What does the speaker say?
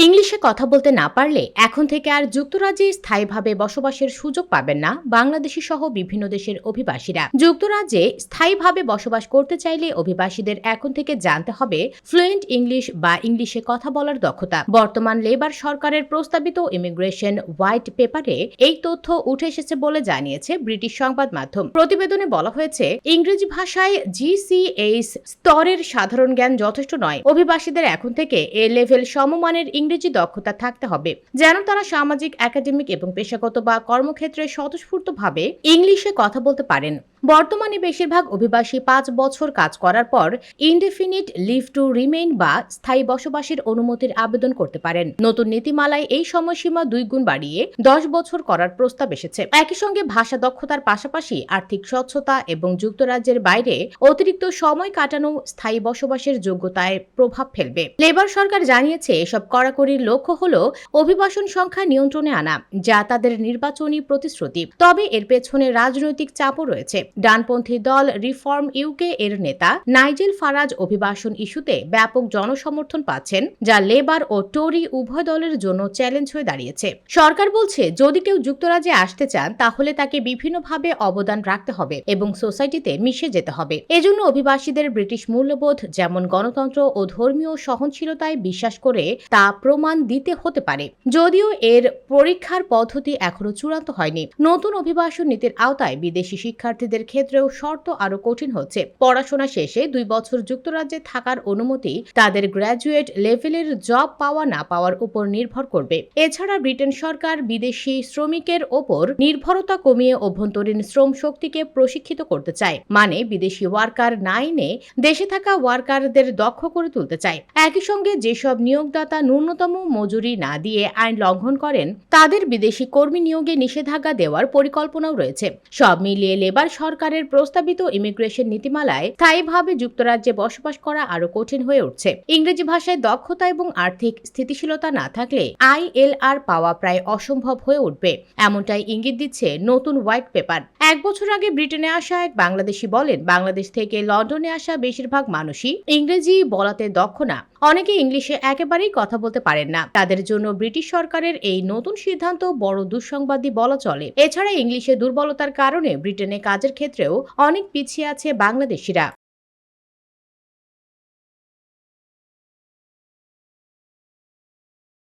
ইংলিশে কথা বলতে না পারলে এখন থেকে আর যুক্তরাজ্যে স্থায়ীভাবে বসবাসের সুযোগ পাবেন না বাংলাদেশি সহ বিভিন্ন দেশের অভিবাসীরা। যুক্তরাজ্যে স্থায়ীভাবে বসবাস করতে চাইলে অভিবাসীদের এখন থেকে জানতে হবে ফ্লুয়েন্ট ইংলিশ বা ইংলিশে কথা বলার দক্ষতা। বর্তমান লেবার সরকারের প্রস্তাবিত ইমিগ্রেশন হোয়াইট পেপারে এই তথ্য উঠে এসেছে বলে জানিয়েছে ব্রিটিশ সংবাদ মাধ্যম। প্রতিবেদনে বলা হয়েছে, ইংরেজি ভাষায় জিসিএইচ স্তরের সাধারণ জ্ঞান যথেষ্ট নয়। অভিবাসীদের এখন থেকে এ লেভেল সমমানের ইংরেজি দক্ষতা থাকতে হবে। যেন তারা সামাজিক একাডেমিক এবং পেশাগত বা কর্মক্ষেত্রে স্বতঃস্ফূর্তভাবে ইংলিশে কথা বলতে পারেন। বর্তমানে বেশিরভাগ অভিবাসী পাঁচ বছর কাজ করার পর ইনডেফিনিট লিভ টু রিমেইন বা স্থায়ী বসবাসের অনুমতির আবেদন করতে পারেন। নতুন নীতিমালায় এই সময়সীমা দুই গুণ বাড়িয়ে দশ বছর করার প্রস্তাব এসেছে। একই সঙ্গে ভাষা দক্ষতার পাশাপাশি আর্থিক স্বচ্ছতা এবং যুক্তরাজ্যের বাইরে অতিরিক্ত সময় কাটানো স্থায়ী বসবাসের যোগ্যতায় প্রভাব ফেলবে। লেবার সরকার জানিয়েছে, এসব কড়াকড়ির লক্ষ্য হল অভিবাসন সংখ্যা নিয়ন্ত্রণে আনা, যা তাদের নির্বাচনী প্রতিশ্রুতি। তবে এর পেছনে রাজনৈতিক চাপও রয়েছে। ডানপন্থী দল রিফর্ম ইউকে এর নেতা নাইজেল ফারাজ অভিবাসন ইস্যুতে ব্যাপক জনসমর্থন পাচ্ছেন, যা লেবার ও টোরি উভয় দলের জন্য চ্যালেঞ্জ হয়ে দাঁড়িয়েছে। সরকার বলছে, যদি কেউ যুক্তরাজ্যে আসতে চান, তাহলে তাকে বিভিন্নভাবে অবদান রাখতে হবে এবং সোসাইটিতে মিশে যেতে হবে। এজন্য অভিবাসীদের ব্রিটিশ মূল্যবোধ, যেমন গণতন্ত্র ও ধর্মীয় সহনশীলতায় বিশ্বাস করে, তা প্রমাণ দিতে হতে পারে। যদিও এর পরীক্ষার পদ্ধতি এখনও চূড়ান্ত হয়নি। নতুন অভিবাসন নীতির আওতায় বিদেশি শিক্ষার্থীদের ক্ষেত্রেও শর্ত আরও কঠিন হচ্ছে। পড়াশোনা শেষে দুই বছর যুক্তরাজ্যে থাকার অনুমতি তাদের গ্র্যাজুয়েট লেভেলের জব পাওয়া না পাওয়ার উপর নির্ভর করবে। এছাড়া ব্রিটেন সরকার বিদেশি শ্রমিকের ওপর নির্ভরতা কমিয়ে অভ্যন্তরীণ শ্রম শক্তিকে প্রশিক্ষিত করতে চায় মানে বিদেশি ওয়ার্কার না এনে দেশে থাকা ওয়ার্কারদের দক্ষ করে তুলতে চায়। একই সঙ্গে যেসব নিয়োগদাতা ন্যূনতম মজুরি না দিয়ে আইন লঙ্ঘন করেন, তাদের বিদেশি কর্মী নিয়োগে নিষেধাজ্ঞা দেওয়ার পরিকল্পনাও রয়েছে। সব মিলিয়ে লেবার সরকারের প্রস্তাবিত ইমিগ্রেশন নীতিমালায় স্থায়ীভাবে যুক্তরাজ্যে বসবাস করা আরও কঠিন হয়ে উঠছে। ইংরেজি ভাষায় দক্ষতা এবং আর্থিক স্থিতিশীলতা না থাকলে আইএলআর পাওয়া প্রায় অসম্ভব হয়ে উঠবে। এমনটাই ইঙ্গিত দিচ্ছে নতুন হোয়াইট পেপার। এক বছর আগে ব্রিটেনে আসা এক বাংলাদেশি বলেন, বাংলাদেশ থেকে লন্ডনে আসা বেশিরভাগ মানুষই ইংরেজি বলাতে দক্ষ না। অনেকে ইংলিশে একেবারেই কথা বলতে পারেন না। তাদের জন্য ব্রিটিশ সরকারের এই নতুন সিদ্ধান্ত বড় দুঃসংবাদই বলা চলে। এছাড়া ইংলিশে দুর্বলতার কারণে ব্রিটেনে কাজের ক্ষেত্রেও অনেক পিছিয়ে আছে বাংলাদেশিরা।